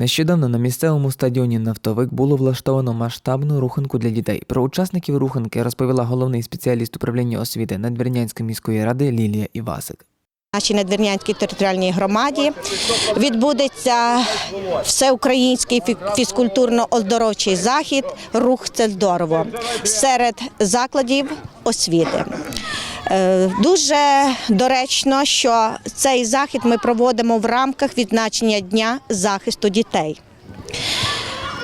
Нещодавно на місцевому стадіоні Нафтовик було влаштовано масштабну руханку для дітей. Про учасників руханки розповіла головний спеціаліст управління освіти Надвірнянської міської ради Лілія Івасик. нашій Надвірнянській територіальній громаді відбудеться всеукраїнський фі- фізкультурно-оздоровчий захід Рух це здорово серед закладів освіти. Е, Дуже доречно, що цей захід ми проводимо в рамках відзначення Дня захисту дітей.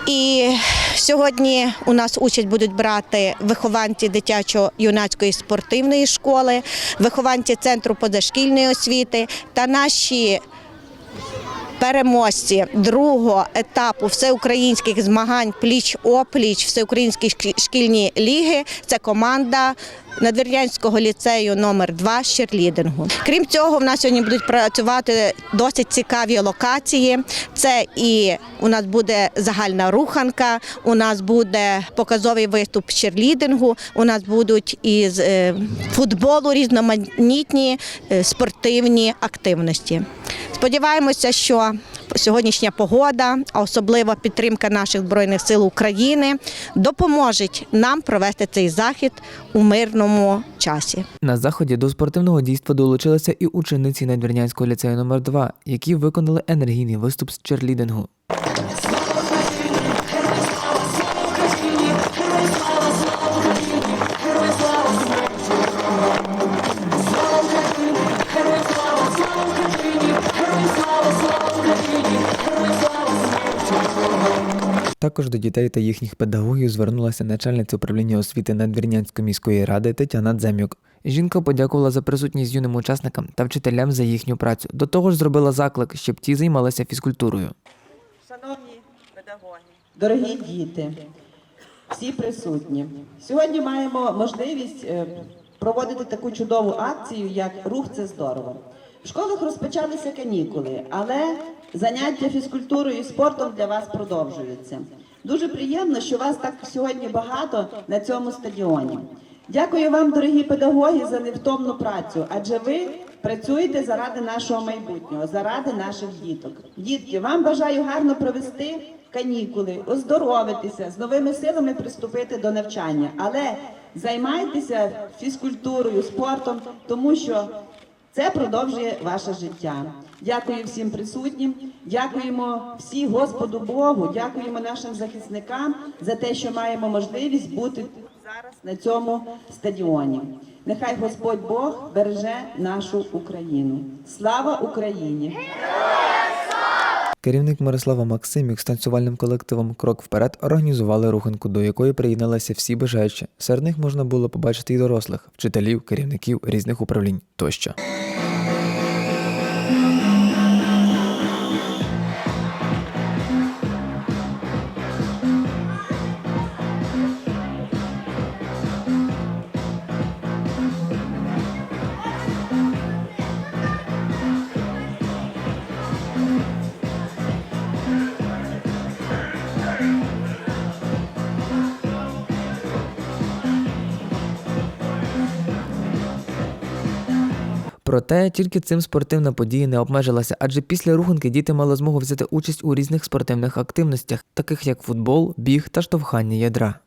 І сьогодні у нас участь будуть брати вихованці дитячо-юнацької спортивної школи, вихованці центру позашкільної освіти та наші переможці другого етапу всеукраїнських змагань пліч-опліч всеукраїнські шкі- шкільні ліги. Це команда Надвірнянського ліцею номер 2 з черлідингу. Крім цього, в нас сьогодні будуть працювати досить цікаві локації. Це і у нас буде загальна руханка, у нас буде показовий виступ з черлідингу, у нас будуть із е, футболу різноманітні е, спортивні активності. Сподіваємося, що сьогоднішня погода, а особливо підтримка наших збройних сил України, допоможуть нам провести цей захід у мирному часі. На заході до спортивного дійства долучилися і учениці Надвірнянського ліцею номер 2 які виконали енергійний виступ з черлідингу. Також до дітей та їхніх педагогів звернулася начальниця управління освіти Надвірнянської міської ради Тетяна Дземюк. Жінка подякувала за присутність юним учасникам та вчителям за їхню працю. До того ж, зробила заклик, щоб ті займалися фізкультурою. Шановні педагоги, Дорогі діти, всі присутні. Сьогодні маємо можливість е, проводити таку чудову акцію, як Рух це здорово. В школах розпочалися канікули, але заняття фізкультурою і спортом для вас продовжуються. Дуже приємно, що вас так сьогодні багато на цьому стадіоні. Дякую вам, дорогі педагоги, за невтомну працю, адже ви працюєте заради нашого майбутнього, заради наших діток. Дітки, вам бажаю гарно провести канікули, оздоровитися, з новими силами приступити до навчання. Але займайтеся фізкультурою, спортом, тому що це продовжує ваше життя. Дякую всім присутнім, дякуємо всі Господу Богу, дякуємо нашим захисникам за те, що маємо можливість бути зараз на цьому стадіоні. Нехай Господь Бог береже нашу Україну. Слава Україні! Керівник Мирослава Максимік з танцювальним колективом Крок вперед організували руханку, до якої приєдналися всі бажаючі. Серед них можна було побачити і дорослих, вчителів, керівників різних управлінь тощо. Проте тільки цим спортивна подія не обмежилася, адже після рухунки діти мали змогу взяти участь у різних спортивних активностях, таких як футбол, біг та штовхання ядра.